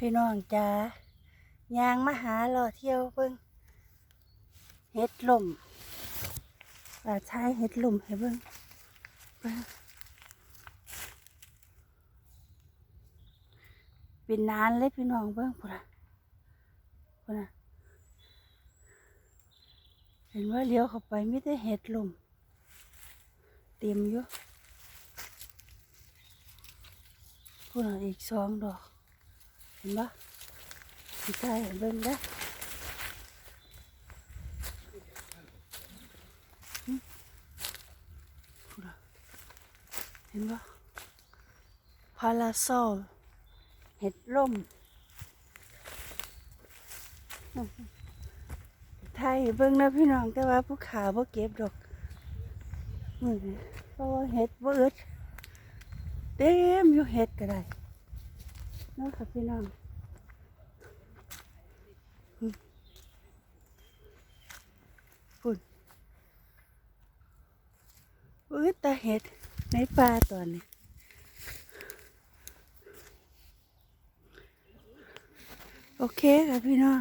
พี่น้องจ้ายางมาหาเลาะเที่ยวเบิ่งเฮ็ดลมป่าชายเฮ็ดลมให้เบิ่งเบิ่งเป็นนานเลยพี่น้องเบิ่งพุ่นนะพุ่นนะเห็นว่าเลี้ยวเข้าไปไม่ได้เห็ดลมเต็มอยู่พุ่นนะอีกสองดอก ห็นปะพี่ชายเบิ่งได้อหึพุ่นน่ะเห็นปะพาราโซลเห็ดล่มไทยเบิ่งนะพี่น้องแต่ว่าผู้ขาบ่เก็บดอกมื้อนี้เพราะว่าเห็ดบ่อึดเต็มอยู่เห็ดก็ได้ น้องค่ะพี่น้องปุ่นอึดแต่เห็ดในป่าตัวนี้โอเคค่ะพี่น้อง